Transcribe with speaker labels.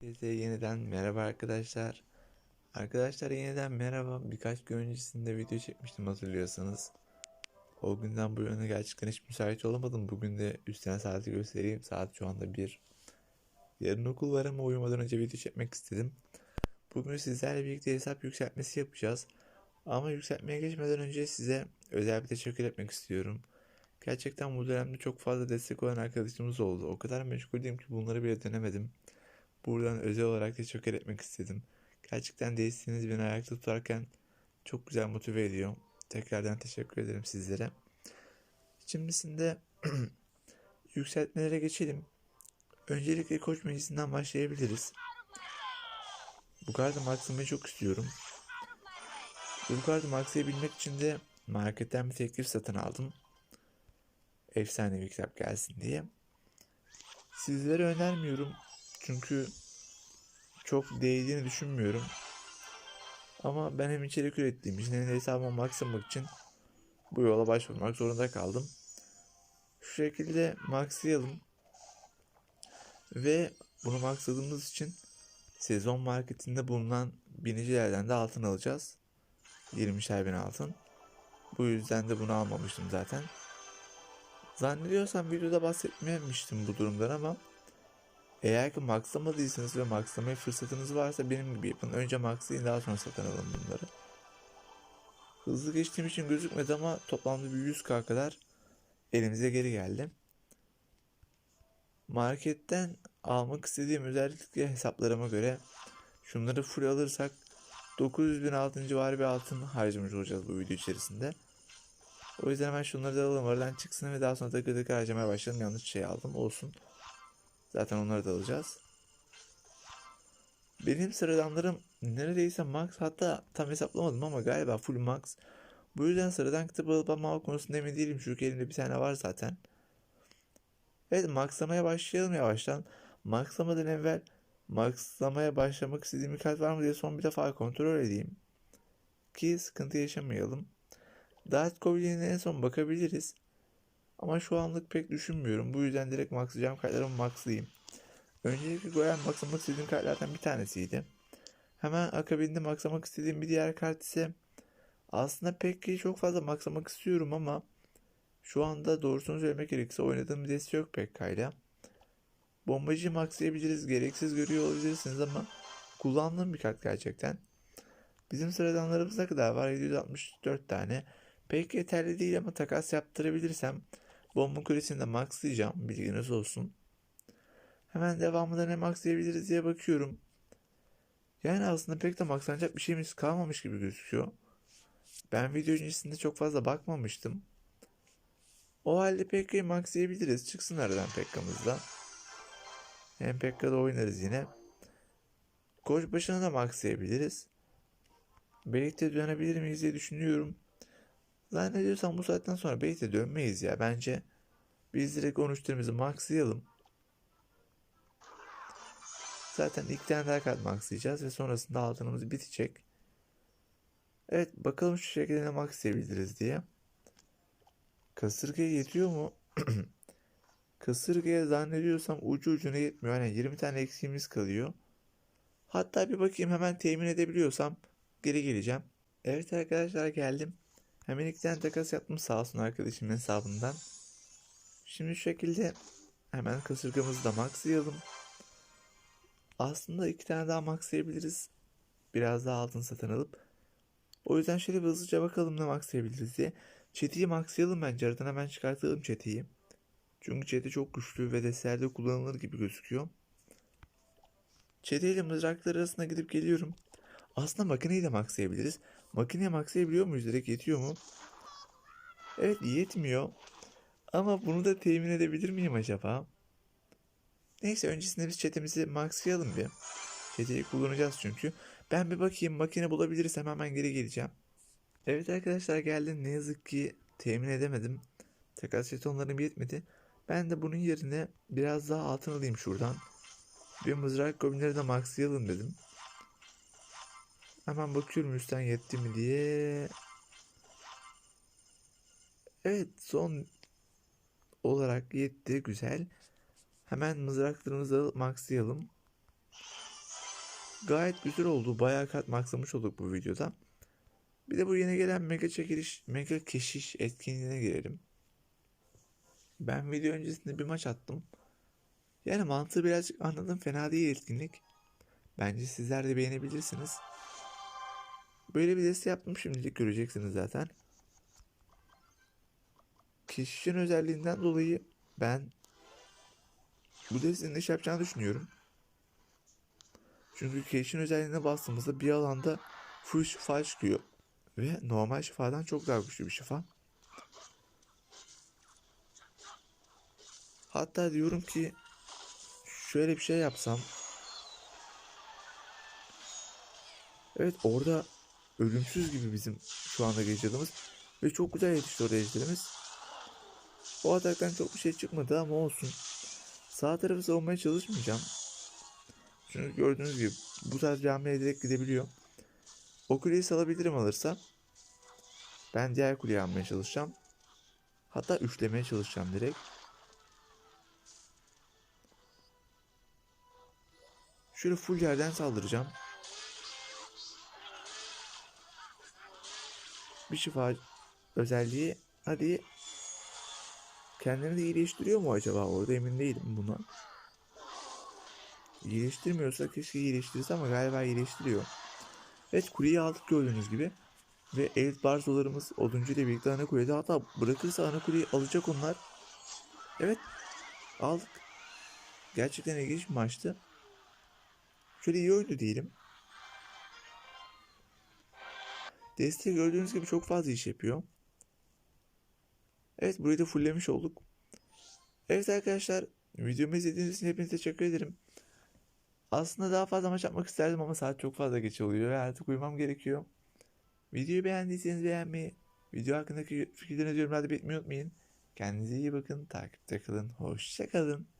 Speaker 1: Herkese yeniden merhaba arkadaşlar. Arkadaşlar yeniden merhaba. Birkaç gün öncesinde video çekmiştim hatırlıyorsanız. O günden bu yana gerçekten hiç müsait olamadım. Bugün de üstten saati göstereyim. Saat şu anda 1. Yarın okul var ama uyumadan önce video çekmek istedim. Bugün sizlerle birlikte hesap yükseltmesi yapacağız. Ama yükseltmeye geçmeden önce size özel bir teşekkür etmek istiyorum. Gerçekten bu dönemde çok fazla destek olan arkadaşımız oldu. O kadar meşgulüm ki bunları bile denemedim. Buradan özel olarak teşekkür etmek istedim. Gerçekten desteğiniz beni ayakta tutarken çok güzel motive ediyor. Tekrardan teşekkür ederim sizlere. Şimdisinde yükseltmelere geçelim. Öncelikle koç meclisinden başlayabiliriz. Bu kartı maxlamayı çok istiyorum. Bu kartı maxlayabilmek için de marketten bir teklif satın aldım. Efsanevi kitap gelsin diye. Sizlere önermiyorum. Çünkü çok değdiğini düşünmüyorum. Ama ben hem içerik ürettiğim için hem de hesabımı maxlamak için bu yola başvurmak zorunda kaldım. Şu şekilde maxlayalım. Ve bunu maxladığımız için sezon marketinde bulunan binicilerden de altın alacağız. 20'şer bin altın. Bu yüzden de bunu almamıştım zaten. Zannediyorsam videoda bahsetmemiştim bu durumdan ama eğer ki maxlamadıysanız ve maxlamaya fırsatınız varsa benim gibi yapın. Önce maxlayın daha sonra satın alın bunları. Hızlı geçtiğim için gözükmedi ama toplamda bir 100k kadar elimize geri geldi. Marketten almak istediğim özellikle hesaplarıma göre şunları full alırsak 900 bin altın civarı bir altın harcamış olacağız bu video içerisinde. O yüzden hemen şunları da alalım aradan çıksın ve daha sonra takır takır harcamaya başlayalım. Yanlış şey aldım olsun. Zaten onları da alacağız. Benim sıradanlarım neredeyse max hatta tam hesaplamadım ama galiba full max. Bu yüzden sıradan kitap alıp alma konusunda emin değilim. Çünkü elimde bir tane var zaten. Evet maxlamaya başlayalım yavaştan. Maxlamadan evvel maxlamaya başlamak istediğim bir kart var mı diye son bir defa kontrol edeyim. Ki sıkıntı yaşamayalım. Dart Goblин'e en son bakabiliriz. Ama şu anlık pek düşünmüyorum. Bu yüzden direkt maxlayacağım kartlarımı maxlayayım. Öncelikle Goyen maxlamak istediğim kartlardan bir tanesiydi. Hemen akabinde maxlamak istediğim bir diğer kart ise aslında pek çok fazla maxlamak istiyorum ama şu anda doğrusunu söylemek gerekirse oynadığım bir deste yok pek kayla. Bombacı maxlayabiliriz. Gereksiz görüyor olabilirsiniz ama kullandığım bir kart gerçekten. Bizim sıradanlarımız ne kadar var? 764 tane. Pek yeterli değil ama takas yaptırabilirsem bomba kulesini de maxlayacağım. Bilginiz olsun. Hemen devamında ne maxlayabiliriz diye bakıyorum. Yani aslında pek de maxlanacak bir şeyimiz kalmamış gibi gözüküyor. Ben video öncesinde çok fazla bakmamıştım. O halde Pekka'yı maxlayabiliriz. Çıksın aradan Pekka'mızda. Hem Pekka'da oynarız yine. Koç başına da maxlayabiliriz. Birlikte dönebilir miyiz diye düşünüyorum. Zannediyorsam bu saatten sonra Beyt'e dönmeyiz ya. Bence biz direkt 13'lerimizi maxlayalım. Zaten ilk tane daha kart maxlayacağız ve sonrasında altınımız bitecek. Evet bakalım şu şekilde ne maxlayabiliriz diye. Kasırgaya yetiyor mu? Kasırgaya zannediyorsam ucu ucuna yetmiyor. Yani 20 tane eksiğimiz kalıyor. Hatta bir bakayım hemen temin edebiliyorsam geri geleceğim. Evet arkadaşlar geldim. Hemen iki tane takas yaptım sağ olsun arkadaşımın hesabından. Şimdi şu şekilde hemen kasırgamızı da maxlayalım. Aslında iki tane daha maxlayabiliriz. Biraz daha altın satın alıp. O yüzden şöyle bir hızlıca bakalım ne maxlayabiliriz diye. Çetiyi maxlayalım bence. Aradan hemen çıkartalım çetiyi. Çünkü çeti çok güçlü ve destelerde kullanılır gibi gözüküyor. Çete ile mızraklar arasında gidip geliyorum. Aslında makineyi de maxlayabiliriz. Makineye maxlayabiliyor muyuz? Direkt yetiyor mu? Evet yetmiyor. Ama bunu da temin edebilir miyim acaba? Neyse öncesinde biz chatimizi maxlayalım bir. Chat'i kullanacağız çünkü. Ben bir bakayım makine bulabilirsem hemen geri geleceğim. Evet arkadaşlar geldim. Ne yazık ki temin edemedim. Takas jetonlarım yetmedi. Ben de bunun yerine biraz daha altın alayım şuradan. Bir mızrak goblinleri de maxlayalım dedim. Hemen bakıyorum üstten yetti mi diye. Evet son olarak yetti güzel. Hemen mızraklarımızı maxlayalım. Gayet güzel oldu. Bayağı kat maksamış olduk bu videoda. Bir de bu yeni gelen mega çekiliş, mega keşiş etkinliğine girelim. Ben video öncesinde bir maç attım. Yani mantığı birazcık anladım. Fena değil etkinlik. Bence sizler de beğenebilirsiniz. Böyle bir deste yaptım şimdilik göreceksiniz zaten. Keşişin özelliğinden dolayı ben bu destenin iş yapacağını düşünüyorum. Çünkü keşişin özelliğine bastığımızda bir alanda full şifa çıkıyor. Ve normal şifadan çok daha güçlü bir şifa. Hatta diyorum ki şöyle bir şey yapsam. Evet orada ölümsüz gibi bizim şu anda geçirdiğimiz ve çok güzel yetişti orada ejderimiz. O ataktan çok bir şey çıkmadı ama olsun. Sağ tarafı savunmaya çalışmayacağım. Çünkü gördüğünüz gibi bu tarz bir hamleye direkt gidebiliyor. O kuleyi salabilirim alırsa. Ben diğer kuleyi almaya çalışacağım. Hatta üçlemeye çalışacağım direkt. Şöyle full yerden saldıracağım. Bir şifa özelliği hadi kendini de iyileştiriyor mu acaba orada emin değilim buna. İyileştirmiyorsa keşke iyileştirse ama galiba iyileştiriyor. Evet kuleyi aldık gördüğünüz gibi. Ve elit barzolarımız oduncu ile birlikte ana kulede hatta bırakırsa ana kuleyi alacak onlar. Evet aldık. Gerçekten ilginç bir maçtı. Şöyle iyi oyundu diyelim. Deste gördüğünüz gibi çok fazla iş yapıyor. Evet burayı da fulllemiş olduk. Evet arkadaşlar videomu izlediğiniz için hepinize teşekkür ederim. Aslında daha fazla maç yapmak isterdim ama saat çok fazla geç oluyor ve artık uyumam gerekiyor. Videoyu beğendiyseniz beğenmeyi, video hakkındaki fikirlerinizi yorumlarda belirtmeyi unutmayın. Kendinize iyi bakın, takipte kalın, hoşça kalın.